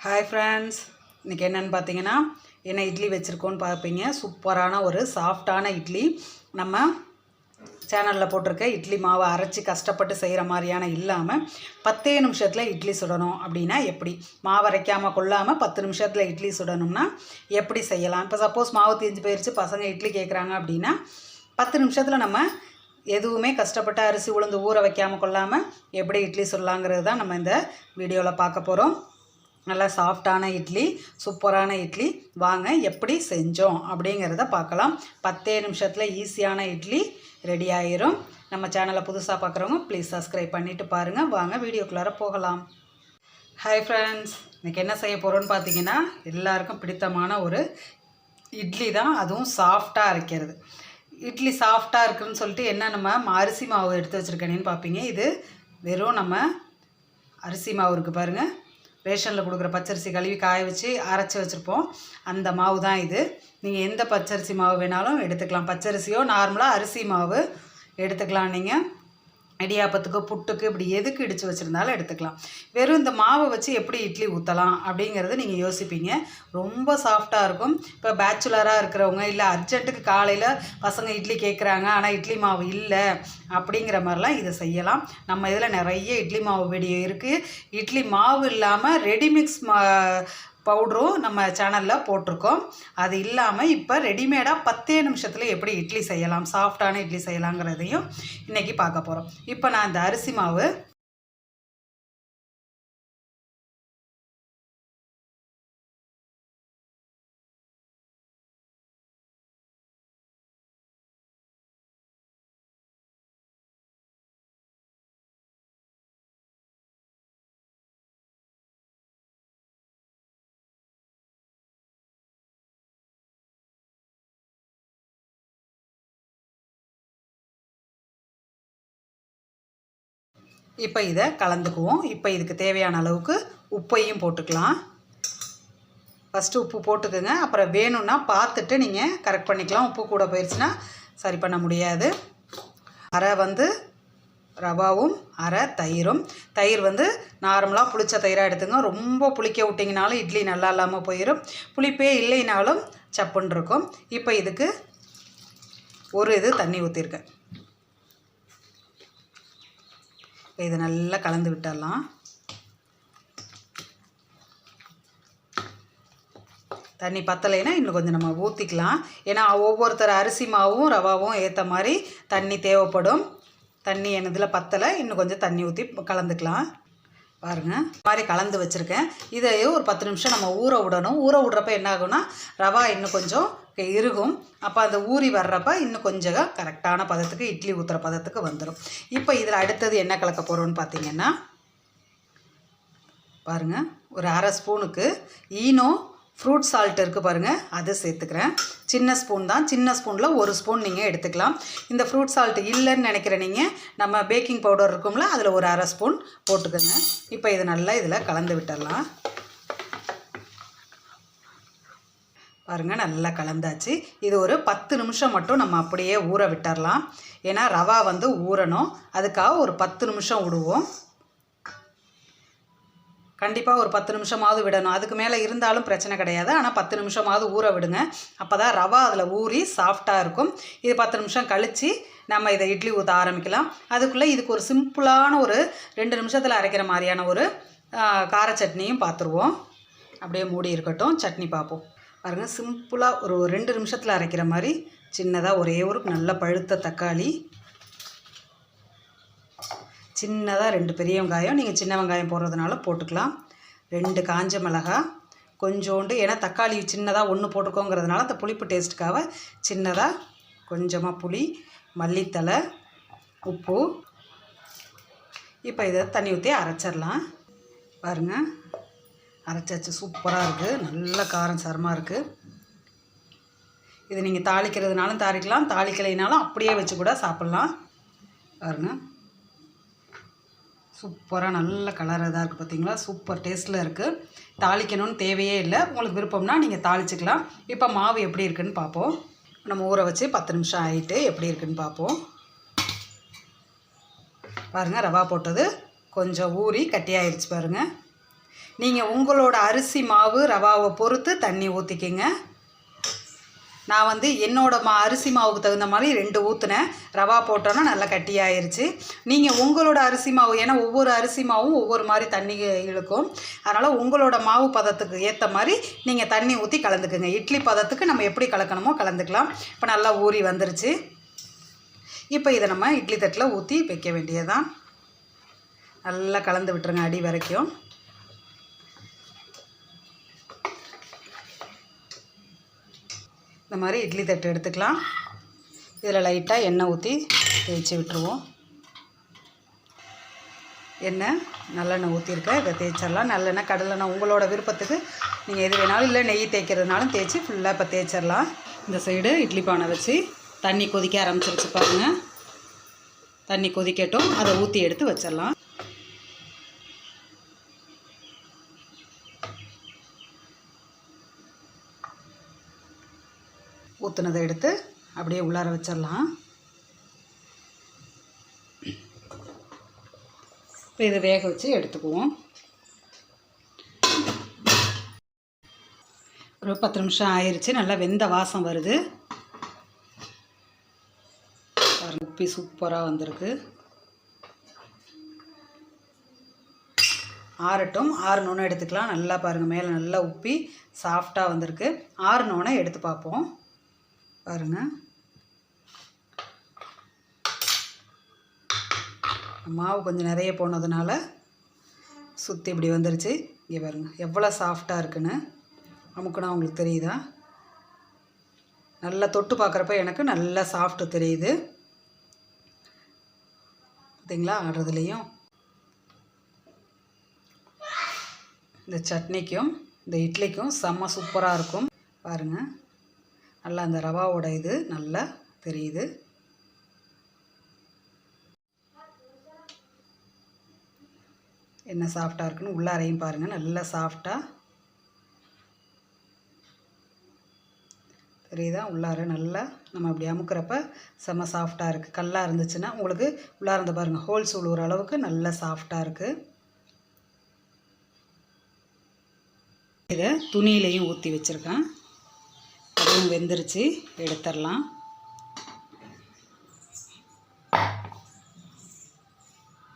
Hi friends இன்றைக்கி என்னென்னு பார்த்தீங்கன்னா என்ன இட்லி வச்சுருக்கோன்னு பார்ப்பீங்க. சூப்பரான ஒரு சாஃப்டான இட்லி. நம்ம சேனலில் போட்டிருக்க இட்லி மாவை அரைச்சி கஷ்டப்பட்டு செய்கிற மாதிரியான இல்லாமல் பத்தே நிமிஷத்தில் இட்லி சுடணும் அப்படின்னா எப்படி? மாவு அரைக்காமல் கொள்ளாமல் பத்து நிமிஷத்தில் இட்லி சுடணும்னா எப்படி செய்யலாம்? இப்போ சப்போஸ் மாவு தீஞ்சு போயிடுச்சு பசங்க இட்லி கேட்குறாங்க அப்படின்னா பத்து நிமிஷத்தில் நம்ம எதுவுமே கஷ்டப்பட்டு அரிசி உளுந்து ஊற வைக்காமல் கொள்ளாமல் எப்படி இட்லி சுடலாங்கிறது தான் நம்ம இந்த வீடியோவில் பார்க்க போகிறோம் நல்லா சாஃப்டான இட்லி சூப்பரான இட்லி. வாங்க எப்படி செஞ்சோம் அப்படிங்கிறத பார்க்கலாம். பத்தே நிமிஷத்தில் ஈஸியான இட்லி ரெடி ஆயிரும். நம்ம சேனலை புதுசாக பார்க்குறவங்க ப்ளீஸ் சப்ஸ்கிரைப் பண்ணிவிட்டு பாருங்கள் வாங்க வீடியோக்குள்ளார போகலாம். ஹாய் ஃப்ரெண்ட்ஸ் இன்றைக்கி என்ன செய்ய போகிறோன்னு பார்த்தீங்கன்னா எல்லாருக்கும் பிடித்தமான ஒரு இட்லி தான். அதுவும் சாஃப்டாக அரைக்கிறது. இட்லி சாஃப்டாக இருக்குன்னு சொல்லிட்டு என்ன நம்ம அரிசி மாவு எடுத்து வச்சுருக்கேனேன்னு பார்ப்பீங்க இது வெறும் நம்ம அரிசி மாவு இருக்குது பாருங்கள் ரேஷனில் கொடுக்குற பச்சரிசி கழுவி காய வச்சு அரைச்சி வச்சுருப்போம். அந்த மாவு தான் இது. நீங்கள் எந்த பச்சரிசி மாவு வேணாலும் எடுத்துக்கலாம். பச்சரிசியோ நார்மலாக அரிசி மாவு எடுத்துக்கலாம் நீங்கள் இடியாப்பத்துக்கு புட்டுக்கு இப்படி எதுக்கு இடித்து வச்சுருந்தாலும் எடுத்துக்கலாம். வெறும் இந்த மாவை வச்சு எப்படி இட்லி ஊற்றலாம் அப்படிங்கிறது நீங்கள் யோசிப்பீங்க. ரொம்ப சாஃப்டாக இருக்கும். இப்போ பேச்சுலராக இருக்கிறவங்க இல்லை அர்ஜென்ட்டுக்கு காலையில் பசங்க இட்லி கேட்குறாங்க ஆனால் இட்லி மாவு இல்லை அப்படிங்கிற மாதிரிலாம் இதை செய்யலாம். நம்ம இதில் நிறைய இட்லி மாவு வீடியோ இருக்குது இட்லி மாவு இல்லாமல் ரெடிமிக்ஸ் மா பவுடரும் நம்ம சேனலில் போட்டிருக்கோம். அது இல்லாமல் இப்போ ரெடிமேடாக பத்தே நிமிஷத்தில் எப்படி இட்லி செய்யலாம் சாஃப்டான இட்லி செய்யலாங்கிறதையும் இன்றைக்கி பார்க்க போகிறோம் இப்போ நான் இந்த அரிசி மாவு இப்போ இதை கலந்துக்குவோம். இப்போ இதுக்கு தேவையான அளவுக்கு உப்பையும் போட்டுக்கலாம். ஃபஸ்ட்டு உப்பு போட்டுக்கோங்க. அப்புறம் வேணும்னா பார்த்துட்டு நீங்கள் கரெக்ட் பண்ணிக்கலாம். உப்பு கூட போயிடுச்சுன்னா சரி பண்ண முடியாது. அரை வந்து ரவாவும் அரை தயிரும். தயிர் வந்து நார்மலாக புளிச்ச தயிராக எடுத்துங்க. ரொம்ப புளிக்க விட்டிங்கனாலும் இட்லி நல்லா இல்லாமல் போயிடும் புளிப்பே இல்லைனாலும் சப்புன்னு இருக்கும். இப்போ இதுக்கு ஒரு இது தண்ணி ஊற்றிருக்கேன் இதை நல்லா கலந்து விட்டுடலாம். தண்ணி பத்தலைன்னா இன்னும் கொஞ்சம் நம்ம ஊற்றிக்கலாம் ஏன்னா ஒவ்வொருத்தர் அரிசி மாவும் ரவாவும் ஏற்ற மாதிரி தண்ணி தேவைப்படும். தண்ணி என்னதில் பத்தலை இன்னும் கொஞ்சம் தண்ணி ஊற்றி கலந்துக்கலாம். பாருங்கள் இந்த மாதிரி கலந்து வச்சுருக்கேன். இதையே ஒரு பத்து நிமிஷம் நம்ம ஊற விடணும். ஊற விட்றப்ப என்ன ஆகும்னா ரவா இன்னும் கொஞ்சம் இறுகும் அப்போ அந்த ஊறி வர்றப்ப இன்னும் கொஞ்சம் கரெக்டான பதத்துக்கு இட்லி ஊற்றுற பதத்துக்கு வந்துடும் இப்போ இதில் அடுத்தது என்ன கலக்க போகிறோன்னு பார்த்தீங்கன்னா பாருங்கள் ஒரு அரை ஸ்பூனுக்கு ஈனோ ஃப்ரூட் சால்ட் இருக்குது பாருங்கள் அதை சேர்த்துக்கிறேன். சின்ன ஸ்பூன் தான். சின்ன ஸ்பூனில் ஒரு ஸ்பூன் நீங்கள் எடுத்துக்கலாம். இந்த ஃப்ரூட் சால்ட் இல்லைன்னு நினைக்கிற நீங்கள் நம்ம பேக்கிங் பவுடர் இருக்கும்ல அதில் ஒரு அரை ஸ்பூன் போட்டுக்கோங்க. இப்போ இது நல்லா இதில் கலந்து விட்டுடலாம். பாருங்கள் நல்லா கலந்தாச்சு. இது ஒரு பத்து நிமிஷம் மட்டும் நம்ம அப்படியே ஊற விட்டுறலாம். ஏன்னா ரவா வந்து ஊறணும். அதுக்காக ஒரு பத்து நிமிஷம் விடுவோம். கண்டிப்பாக ஒரு பத்து நிமிஷமாவது விடணும். அதுக்கு மேலே இருந்தாலும் பிரச்சனை கிடையாது. ஆனால் பத்து நிமிஷமாவது ஊற விடுங்க. அப்போ தான் ரவா அதில் ஊறி சாஃப்டாக இருக்கும். இது பத்து நிமிஷம் கழித்து நம்ம இதை இட்லி ஊற்ற ஆரம்பிக்கலாம். அதுக்குள்ளே இதுக்கு ஒரு சிம்பிளான ஒரு ரெண்டு நிமிஷத்தில் அரைக்கிற மாதிரியான ஒரு கார சட்னியும் பார்த்துருவோம் அப்படியே மூடி இருக்கட்டும். சட்னி பார்ப்போம் பாருங்கள் சிம்பிளாக ஒரு ரெண்டு நிமிஷத்தில் அரைக்கிற மாதிரி சின்னதாக ஒரே ஒரு நல்ல பழுத்த தக்காளி. சின்னதாக ரெண்டு பெரிய வெங்காயம். நீங்கள் சின்ன வெங்காயம் போடுறதுனால போட்டுக்கலாம். ரெண்டு காஞ்ச மிளகா கொஞ்சோண்டு ஏன்னா தக்காளி சின்னதாக ஒன்று போட்டுக்கோங்கிறதுனால அந்த புளிப்பு டேஸ்ட்டுக்காக சின்னதாக கொஞ்சமாக புளி மல்லித்தலை உப்பு. இப்போ இதை தண்ணி ஊற்றி அரைச்சிடலாம். பாருங்கள் அரைச்சாச்சு. சூப்பராக இருக்குது நல்ல காரம் சரமாக இருக்குது இது நீங்கள் தாளிக்கிறதுனாலும் தாளிக்கலாம். தாளிக்கலைனாலும் அப்படியே வச்சு கூட சாப்பிட்லாம். பாருங்க. சூப்பராக நல்ல கலராக தான் இருக்குது பார்த்தீங்களா சூப்பர் டேஸ்ட்டில் இருக்குது தாளிக்கணும்னு தேவையே இல்லை. உங்களுக்கு விருப்பம்னா நீங்கள் தாளிச்சிக்கலாம். இப்போ மாவு எப்படி இருக்குன்னு பார்ப்போம். நம்ம ஊற வச்சு பத்து நிமிஷம் ஆகிட்டு எப்படி இருக்குன்னு பார்ப்போம். பாருங்கள் ரவா போட்டது கொஞ்சம் ஊறி கட்டியாயிருச்சு பாருங்கள் நீங்கள் உங்களோட அரிசி மாவு ரவாவை பொறுத்து தண்ணி ஊற்றிக்கிங்க நான் வந்து என்னோட மா அரிசி மாவுக்கு தகுந்த மாதிரி ரெண்டு ஊற்றுனேன் ரவா போட்டோன்னா நல்லா கட்டியாயிருச்சு. நீங்கள் உங்களோட அரிசி மாவு ஏன்னா ஒவ்வொரு அரிசி மாவும் ஒவ்வொரு மாதிரி தண்ணி இழுக்கும். அதனால் உங்களோட மாவு பதத்துக்கு ஏற்ற மாதிரி நீங்கள் தண்ணி ஊற்றி கலந்துக்குங்க. இட்லி பதத்துக்கு நம்ம எப்படி கலக்கணுமோ கலந்துக்கலாம். இப்போ நல்லா ஊறி வந்துருச்சு. இப்போ இதை நம்ம இட்லி தட்டில் ஊற்றி வைக்க வேண்டியதான் நல்லா கலந்து விட்டுருங்க அடி வரைக்கும். இந்த மாதிரி இட்லி தட்டு எடுத்துக்கலாம். இதில் லைட்டாக எண்ணெய் ஊற்றி தேய்ச்சி விட்டுருவோம். எண்ணெய் நல்லெண்ணெய் ஊற்றிருக்கேன் இதை தேய்ச்சிடலாம். நல்லெண்ணெய் கடலெண்ணெய் உங்களோட விருப்பத்துக்கு நீங்கள் எது வேணாலும் இல்லை நெய் தேய்க்கிறதுனாலும் தேய்ச்சி ஃபுல்லாக இப்போ தேய்ச்சிடலாம். இந்த சைடு இட்லி பானை வச்சு தண்ணி கொதிக்க ஆரம்பிச்சிருச்சு பாருங்கள் தண்ணி கொதிக்கட்டும். அதை ஊற்றி எடுத்து வச்சிடலாம். ஊற்றுனதை எடுத்து அப்படியே உள்ளார வச்சிடலாம். இப்போ இதை வேக வச்சு எடுத்துக்குவோம். ஒரு பத்து நிமிஷம் ஆயிடுச்சு நல்லா வெந்த வாசம் வருது. உப்பி சூப்பராக வந்திருக்கு. ஆறட்டும். ஆறுனோன்னு எடுத்துக்கலாம். நல்லா பாருங்கள் மேலே நல்லா உப்பி சாஃப்டாக வந்திருக்கு. ஆறுனோன்னே எடுத்து பார்ப்போம். பாருங்கள் மாவு கொஞ்சம் நிறைய போனதுனால சுற்றி இப்படி வந்துருச்சு. இங்கே பாருங்க எவ்வளோ சாஃப்டாக இருக்குன்னு. அமுக்குனா உங்களுக்கு தெரியுதா? நல்லா தொட்டு பார்க்குறப்ப எனக்கு நல்லா சாஃப்ட்டு தெரியுது. பார்த்திங்களா ஆடுறதுலேயும். இந்த சட்னிக்கும் இந்த இட்லிக்கும் செம்ம சூப்பராக இருக்கும். பாருங்கள் நல்லா அந்த ரவாவோட இது நல்லா தெரியுது. என்ன சாஃப்டாக இருக்குன்னு உள்ளாரையும் பாருங்கள் நல்லா சாஃப்டாக தெரியுதா? உள்ளார நல்லா நம்ம அப்படி அமுக்கிறப்ப செம்ம சாஃப்டாக இருக்குது கல்லாக இருந்துச்சுன்னா உங்களுக்கு உள்ளார இருந்த பாருங்கள் ஹோல்ஸ் உழுவுற அளவுக்கு நல்லா சாஃப்டாக இருக்குது இதை துணியிலையும் ஊற்றி வச்சுருக்கேன். அதுவும் வெந்துருச்சு எடுத்துடலாம்.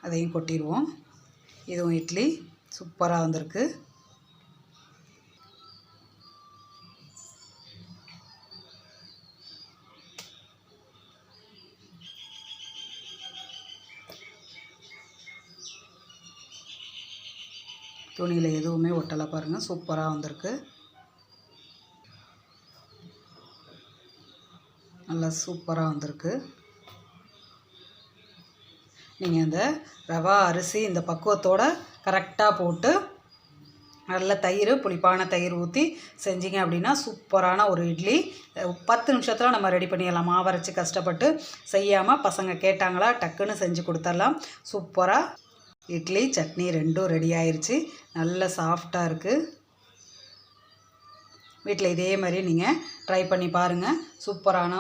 அதையும் கொட்டிடுவோம். இதுவும் இட்லி சூப்பராக வந்திருக்கு. துணியில் எதுவுமே ஒட்டலை பாருங்கள் சூப்பராக வந்திருக்கு. நல்லா சூப்பராக வந்திருக்கு. நீங்கள் இந்த ரவா அரிசி இந்த பக்குவத்தோட கரெக்டாக போட்டு நல்ல தயிர் புளிப்பான தயிர் ஊற்றி செஞ்சீங்க அப்படின்னா சூப்பரான ஒரு இட்லி. பத்து நிமிஷத்தில் நம்ம ரெடி பண்ணிடலாம். மாவரைச்சி கஷ்டப்பட்டு செய்யாமல் பசங்க கேட்டாங்களா டக்குன்னு செஞ்சு கொடுத்துடலாம். சூப்பராக இட்லி சட்னி ரெண்டும் ரெடி ஆயிடுச்சு நல்ல சாஃப்டாக இருக்குது வீட்டில் இதே மாதிரி நீங்கள் ட்ரை பண்ணி பாருங்கள் சூப்பரான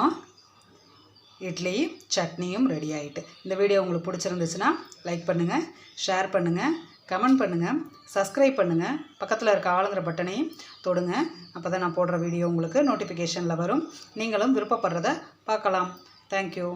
இட்லி சட்னியும் ரெடி ஆகிட்டு இந்த வீடியோ உங்களுக்கு பிடிச்சிருந்துச்சுன்னா லைக் பண்ணுங்கள் ஷேர் பண்ணுங்கள் கமெண்ட் பண்ணுங்கள் சப்ஸ்கிரைப் பண்ணுங்கள் பக்கத்தில் இருக்க ஆளுங்கிற பட்டனையும் தொடுங்க. அப்போ தான் நான் போடுற வீடியோ உங்களுக்கு நோட்டிஃபிகேஷனில் வரும். நீங்களும் விருப்பப்படுறத பார்க்கலாம். தேங்க்யூ